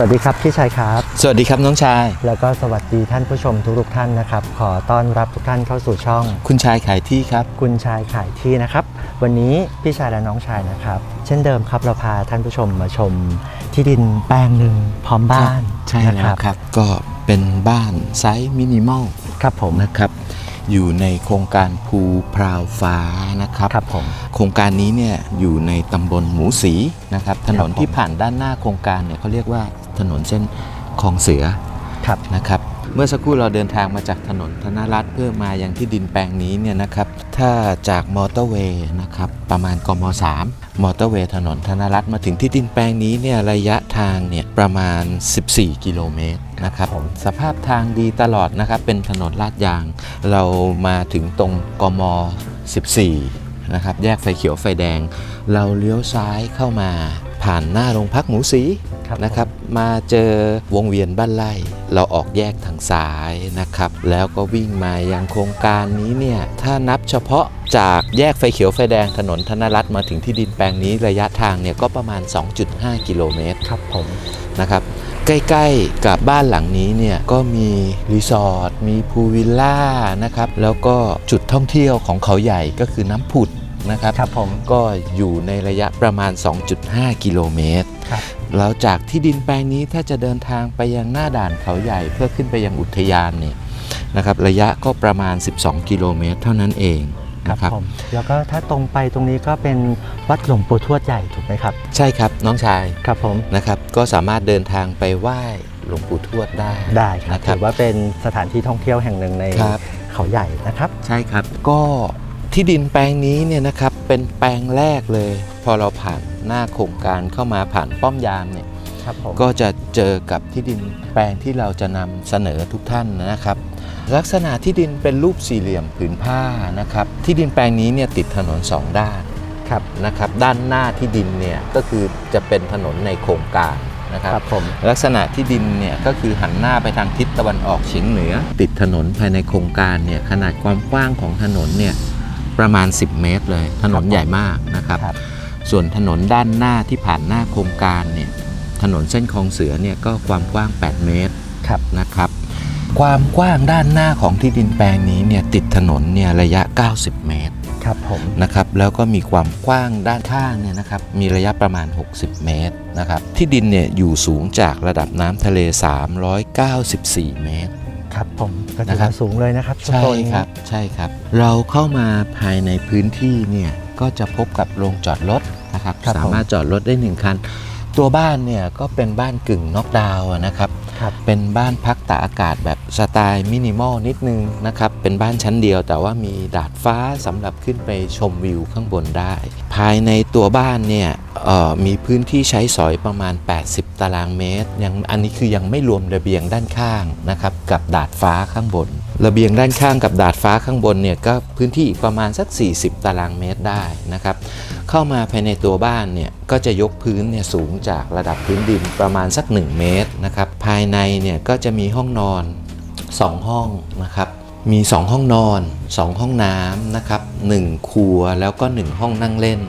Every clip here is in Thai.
วัสดีครับพี่ชายครับ สวัสดีครับน้องชาย แล้วก็สวัสดีท่านผู้ชมทุกๆท่านนะครับ ขอต้อนรับทุกท่านเข้าสู่ช่อง คุณชายขายที่ครับ คุณชายขายที่นะครับ วันนี้พี่ชายและน้องชายนะครับ เช่นเดิมครับเราพาท่านผู้ชมมาชมที่ดินแปลงหนึ่งพร้อมบ้านใช่นะแล้วครับ ก็เป็นบ้านไซส์มินิมอลครับผมนะครับอยู่ในโครงการภูพราวฟ้านะครับครับผมโครงการนี้เนี่ยอยู่ในตำบลหมูสีนะครับถนนผมที่ผ่านด้านหน้าโครงการเนี่ยเขาเรียกว่า ถนนเส้นคลองเสือครับนะครับเมื่อสักครู่เราเดินทางมาจากถนนธนรัตน์เพื่อมายังที่ดินแปลงนี้เนี่ยนะครับ ถ้าจากมอเตอร์เวย์นะครับประมาณกม 3 มอเตอร์เวย์ถนนธนรัตน์มาถึงที่ดินแปลงนี้เนี่ยระยะทางเนี่ยประมาณ 14 กิโลเมตรนะครับผมสภาพทางดีตลอดนะครับเป็นถนนลาดยาง เรามาถึงตรงกม 14 นะครับแยกไฟเขียวไฟแดง เราเลี้ยวซ้ายเข้ามาผ่านหน้าโรงพักหมูสีครับ นะครับมาเจอวงเวียนบ้านไร่ เราออกแยกทางซ้ายนะครับแล้วก็วิ่งมายังโครงการนี้เนี่ยถ้านับเฉพาะจากแยกไฟเขียวไฟแดงถนนธนรัตน์มาถึงที่ดินแปลงนี้ระยะทางเนี่ยก็ประมาณ 2.5 กิโลเมตรครับผมนะครับใกล้ๆกับบ้านหลังนี้เนี่ยก็มีรีสอร์ทมีพูลวิลล่านะครับแล้วก็จุดท่องเที่ยวของเขาใหญ่ก็คือน้ำผุดนะครับครับผมก็อยู่ในระยะประมาณ 2.5 กิโลเมตรครับ แล้วจากที่ดินแปลงนี้ถ้าจะเดินทางไปยังหน้าด่านเขาใหญ่เพื่อขึ้นไปยังอุทยานเนี่ยนะครับระยะก็ประมาณ 12 กิโลเมตร เท่านั้นเองครับนะครับผมแล้วก็ถ้าตรงไปตรงนี้ก็เป็นวัดหลวงปู่ทวดใหญ่ถูกไหมครับ ใช่ครับน้องชายครับผมนะครับก็สามารถเดินทางไปไหว้หลวงปู่ทวดได้ได้ครับนะครับถือว่าเป็นสถานที่ท่องเที่ยวแห่งหนึ่งในครับเขาใหญ่นะครับ ใช่ครับก็ที่ดินแปลงนี้เนี่ยนะครับเป็นแปลงแรกเลยพอเราผ่านหน้าโครงการเข้ามาผ่านป้อมยามเนี่ยครับผมก็จะเจอกับที่ดินแปลงที่เราจะนำเสนอทุกท่านนะครับ ลักษณะที่ดินเป็นรูปสี่เหลี่ยมผืนผ้านะครับ ที่ดินแปลงนี้เนี่ยติดถนนสองด้านครับนะครับด้านหน้าที่ดินเนี่ยก็คือจะเป็นถนนในโครงการนะครับครับผมลักษณะที่ดินเนี่ยก็คือหันหน้าไปทางทิศตะวันออกเฉียงเหนือ ติดถนนภายในโครงการเนี่ยขนาดความกว้างของถนนเนี่ยประมาณ 10 เมตรเลย ถนนใหญ่มากนะครับครับ ส่วนถนนด้านหน้าที่ผ่านหน้าโครงการเนี่ยถนนเส้นคลองเสือเนี่ยก็ความกว้าง 8 เมตรครับนะครับ ความกว้างด้านหน้าของที่ดินแปลงนี้เนี่ยติดถนนเนี่ยระยะ 90 เมตรครับผมนะครับแล้วก็มีความกว้างด้านข้างเนี่ยนะครับมีระยะประมาณ 60 เมตรนะครับที่ดินเนี่ยอยู่สูงจากระดับน้ำทะเล 394 เมตร ครับผมก็ถือนะครับว่าสูงเลยนะครับใช่โซนนี้ครับใช่ครับ เราเข้ามาภายในพื้นที่เนี่ยก็จะพบกับโรงจอดรถ นะครับครับผม สามารถจอดรถได้หนึ่งคัน ตัวบ้านเนี่ยก็เป็นบ้านกึ่งน็อกดาวน์อะนะครับ ครับ เป็นบ้านพักตากอากาศแบบสไตล์มินิมอลนิดนึงนะครับ เป็นบ้านชั้นเดียวแต่ว่ามีดาดฟ้าสำหรับขึ้นไปชมวิวข้างบนได้ ภายในตัวบ้านเนี่ยเอ่อมีพื้นที่ใช้สอยประมาณ 80 ตารางเมตรยังอันนี้คือยังไม่รวมระเบียงด้านข้างนะครับ กับดาดฟ้าข้างบน ระเบียงด้านข้างกับดาดฟ้าข้างบนเนี่ยก็พื้นที่อีกประมาณสัก 40 ตารางเมตรได้นะครับ เข้ามาภายในตัวบ้านเนี่ยก็จะยกพื้นเนี่ยสูงจากระดับพื้นดินประมาณสัก 1 เมตรนะครับ ภายในเนี่ยก็จะมีห้องนอน 2 ห้องนะครับ มี 2 ห้องนอน 2 ห้องน้ำนะครับ 1 ครัวแล้วก็ 1 ห้องนั่งเล่น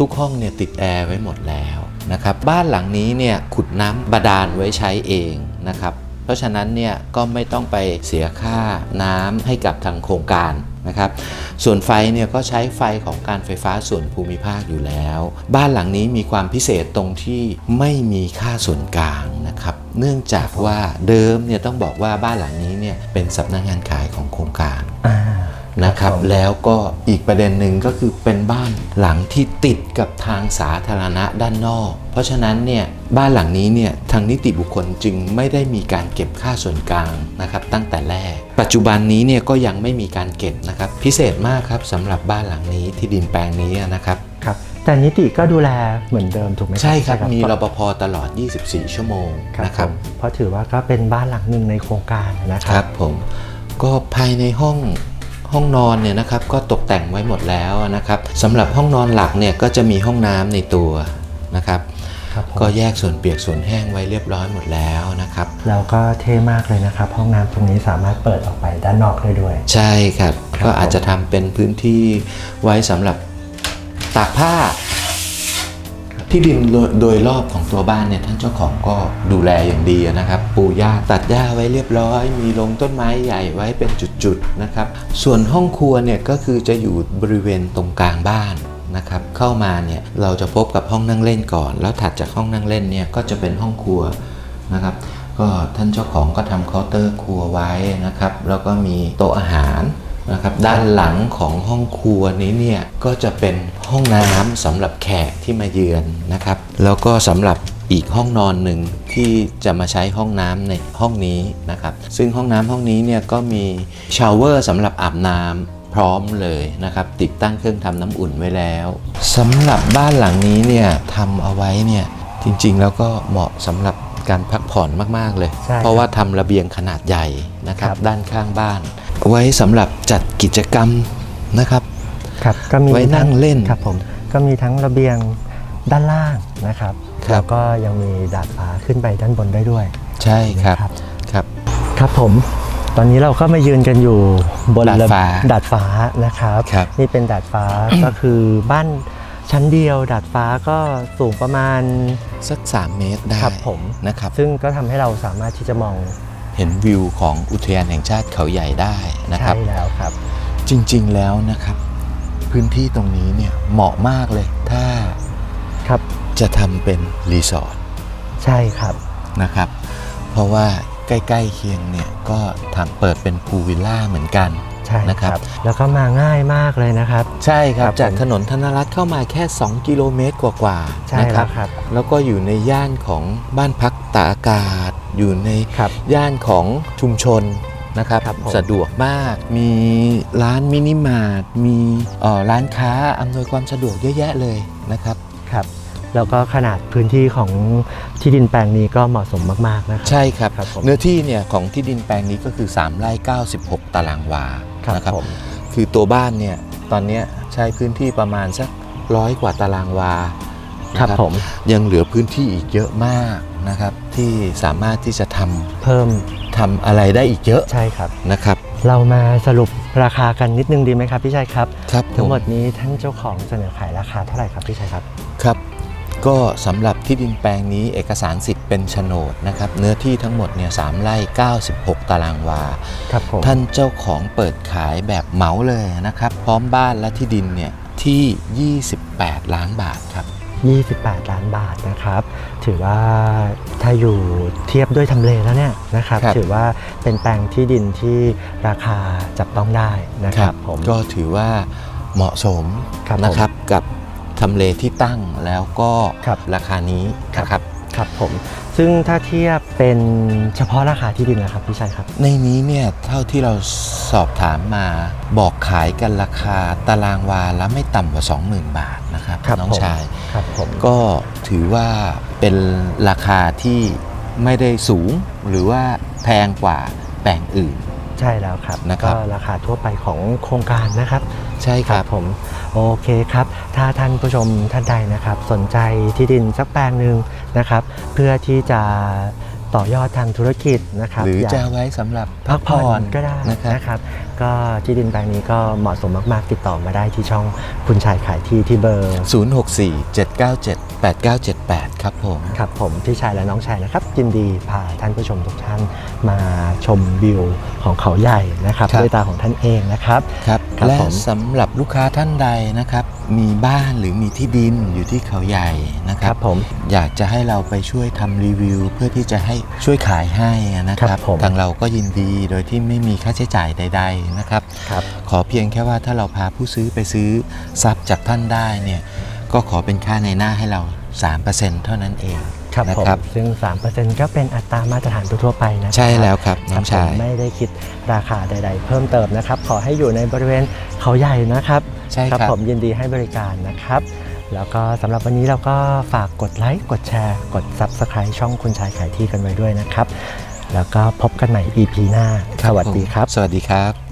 ทุกห้องเนี่ยติดแอร์ไว้หมดแล้วนะครับ บ้านหลังนี้เนี่ยขุดน้ำบาดาลไว้ใช้เองนะครับ เพราะฉะนั้นเนี่ยก็ไม่ต้องไปเสียค่าน้ำให้กับทางโครงการนะครับ ส่วนไฟเนี่ยก็ใช้ไฟของการไฟฟ้าส่วนภูมิภาคอยู่แล้ว บ้านหลังนี้มีความพิเศษตรงที่ไม่มีค่าส่วนกลางนะครับ เนื่องจากว่าเดิมเนี่ยต้องบอกว่าบ้านหลังนี้เนี่ยเป็นสำนักงานขายของโครงการอ่านะครับผมแล้วก็อีกประเด็นหนึ่งก็คือเป็นบ้านหลังที่ติดกับทางสาธารณะด้านนอก เพราะฉะนั้นเนี่ย บ้านหลังนี้เนี่ยทางนิติบุคคลจึงไม่ได้มีการเก็บค่าส่วนกลางนะครับตั้งแต่แรก ปัจจุบันนี้เนี่ยก็ยังไม่มีการเก็บนะครับพิเศษมากครับสำหรับบ้านหลังนี้ที่ดินแปลงนี้นะครับครับแต่นิติก็ดูแลเหมือนเดิมถูกไหมใช่ครับมีรเราปภตลอด 24 ชั่วโมงครับนะครับผมเพราะถือว่าก็เป็นบ้านหลังหนึ่งในโครงการนะคครัรับบผมก็ภายในห้องห้องนอนเนี่ยนะครับก็ตกแต่งไว้หมดแล้วนะครับสำหรับห้องนอนหลักเนี่ยก็จะมีห้องน้ำในตัวนะครับครับผม ก็แยกส่วนเปียกส่วนแห้งไว้เรียบร้อยหมดแล้วนะครับ แล้วก็เท่มากเลยนะครับ ห้องน้ำตรงนี้สามารถเปิดออกไปด้านนอกได้ด้วย ใช่ครับครับก็อาจจะทำเป็นพื้นที่ไว้สำหรับตากผ้า ที่ดินโดยโดยรอบของตัวบ้านเนี่ยท่านเจ้าของก็ดูแลอย่างดีนะครับ ปูหญ้าตัดหญ้าไว้เรียบร้อย มีลงต้นไม้ใหญ่ไว้เป็นจุดๆนะครับ ส่วนห้องครัวเนี่ยก็คือจะอยู่บริเวณตรงกลางบ้าน นะครับเข้ามาเนี่ยเราจะพบกับห้องนั่งเล่นก่อน แล้วถัดจากห้องนั่งเล่นเนี่ยก็จะเป็นห้องครัวนะครับก็ท่านเจ้าของก็ทำเคาน์เตอร์ครัวไว้นะครับ แล้วก็มีโต๊ะอาหารนะครับด้านหลังของห้องครัวนี้เนี่ยก็จะเป็นห้องน้ำสำหรับแขกที่มาเยือนนะครับ แล้วก็สำหรับอีกห้องนอนหนึ่งที่จะมาใช้ห้องน้ำในห้องนี้นะครับ ซึ่งห้องน้ำห้องนี้เนี่ยก็มีชาวเวอร์สำหรับอาบน้ำ พร้อมเลยนะครับติดตั้งเครื่องทำน้ำอุ่นไว้แล้วสำหรับบ้านหลังนี้เนี่ยทำเอาไว้เนี่ยจริงๆ แล้วก็เหมาะสำหรับการพักผ่อนมากๆเลย ใช่ครับเพราะว่าทำระเบียงขนาดใหญ่นะครับครับ ด้านข้างบ้าน ไว้สำหรับจัดกิจกรรมนะครับ ครับก็มีไว้นั่งเล่นครับผมก็มีทั้งระเบียงด้านล่างนะครับครับ แล้วก็ยังมีดาดฟ้าขึ้นไปด้านบนได้ด้วย ใช่ครับนะครับครับ ครับผม ตอนนี้เราก็มายืนกันอยู่บนดาดฟ้าดาดฟ้านะครับครับ นี่เป็นดาดฟ้าก็คือบ้านชั้นเดียว ดาดฟ้าก็สูงประมาณสัก3เมตรได้ครับผมนะครับ ซึ่งก็ทำให้เราสามารถที่จะมองเห็นวิวของอุทยานแห่งชาติเขาใหญ่ได้นะครับใช่แล้วครับ จริงๆแล้วนะครับ พื้นที่ตรงนี้เนี่ยเหมาะมากเลยถ้าครับจะทำเป็นรีสอร์ทใช่ครับนะครับ เพราะว่า ใกล้ๆเคียงเนี่ยก็ทำเปิดเป็นพูลวิลล่าเหมือนกัน ใช่นะครับ แล้วก็มาง่ายมากเลยนะครับ ใช่ครับครับจากผมถนนธนรัตน์เข้ามาแค่ 2 กิโลเมตรกว่าใช่ๆนะคแล้รับวครับแล้วก็อยู่ในย่านของบ้านพักตากอากาศ อยู่ในครับย่านของชุมชนนะครับครับผมสะดวกมาก มีร้านมินิมาร์ทมีเอ่อร้านค้าอำนวยความสะดวกเยอะแยะเลยนะครับครับ แล้วก็ขนาดพื้นที่ของที่ดินแปลงนี้ก็เหมาะสมมาก ๆ นะครับ ใช่ครับ ครับผม เนื้อที่เนี่ยของที่ดินแปลงนี้ก็คือ 3 ไร่ 96 ตารางวาครับนะครับ ผมคือตัวบ้านเนี่ยตอนเนี้ยใช้พื้นที่ประมาณสักร้อยกว่าตารางวาครับนะผมยังเหลือพื้นที่อีกเยอะมากนะครับ ที่สามารถที่จะทเพิ่มำทำอะไรได้อีกเยอะใช่ครับ นะครับเรามาสรุปราคากันนิดนึงดีไหมครับพี่ชัยครับ ครับผทั้งหมดนี้ท่านเจ้าของเสนอขายราคาเท่าไหร่ครับพี่ชัยครับ ครับ ก็สำหรับที่ดินแปลงนี้เอกสารสิทธิ์เป็นโฉนดนะครับ เนื้อที่ทั้งหมดเนี่ยสามไร่ 96 ตารางวา ครับผม ท่านเจ้าของเปิดขายแบบเหมาเลยนะครับ พร้อมบ้านและที่ดินเนี่ยที่ 28 ล้านบาทครับ 28 ล้านบาทนะครับ ถือว่าถ้าอยู่เทียบด้วยทำเลแล้วเนี่ยนะครับ ครับ ถือว่าเป็นแปลงที่ดินที่ราคาจับต้องได้นะครับผม ก็ถือว่าเหมาะสมครับผม นะครับกับ ทำเลที่ตั้งแล้วก็ครับราคานี้นะครับ ครับผม ซึ่งถ้าเทียบเป็นเฉพาะราคาที่ดินนะครับพี่ชัยครับ ในนี้เนี่ยเท่าที่เราสอบถามมาบอกขายกันราคาตารางวาละไม่ต่ำกว่า 20,000 บาทนะครับครับน้องผม ชาย ครับผม ก็ถือว่าเป็นราคาที่ไม่ได้สูงหรือว่าแพงกว่าแปลงอื่น ใช่แล้วครับนะครับ ก็ราคาทั่วไปของโครงการนะครับ ใช่ครับผมโอเคครับ ถ้าท่านผู้ชมท่านใดนะครับ สนใจที่ดินสักแปลงหนึ่งนะครับ เพื่อที่จะ ต่อยอดทางธุรกิจนะครับหรืออยากจะไว้สำหรับพักผ่อนก็ได้นะครับนะครับ ก็ที่ดินแปลงนี้ก็เหมาะสมมาก ๆ ติดต่อมาได้ที่ช่องคุณชายขายที่ที่เบอร์ 064-797-8978 ครับผมครับผมพี่ชายและน้องชายนะครับยินดีพาท่านผู้ชมทุกท่านมาชมวิวของเขาใหญ่นะครับครับด้วยตาของท่านเองนะครับครับครับและผมสำหรับลูกค้าท่านใดนะครับ มีบ้านหรือมีที่ดินอยู่ที่เขาใหญ่นะคครัรับบผม อยากจะให้เราไปช่วยทำรีวิว เพื่อที่จะให้ช่วยขายให้นะคครัรับบผม ทางเราก็ยินดีโดยที่ไม่มีค่าใช้จ่ายใด ๆนะครับ ครับ ขอเพียงแค่ว่าถ้าเราพาผู้ซื้อไปซื้อทรัพย์จากท่านได้เนี่ยก็ขอเป็นค่าในหน้าให้เรา 3%เท่านั้นเอง ครับนะผมครับ ซึ่ง 3%ก็เป็นอัตรามาตรฐานทั่วๆไปนะครับใช่แล้วครับคน้รัอบงผมชายไม่ได้คิดราคาใด ๆ เพิ่มเติมนะครับ ขอให้อยู่ในบริเวณเขาใหญ่นะครับ ใช่ครับผมยินดีให้บริการนะครับ แล้วก็สำหรับวันนี้เราก็ฝากกดไลค์กดแชร์ กด Subscribe ช่องคุณชายขายที่กันไว้ด้วยนะครับ แล้วก็พบกันใหม่ EP หน้า สวัสดีครับ สวัสดีครับ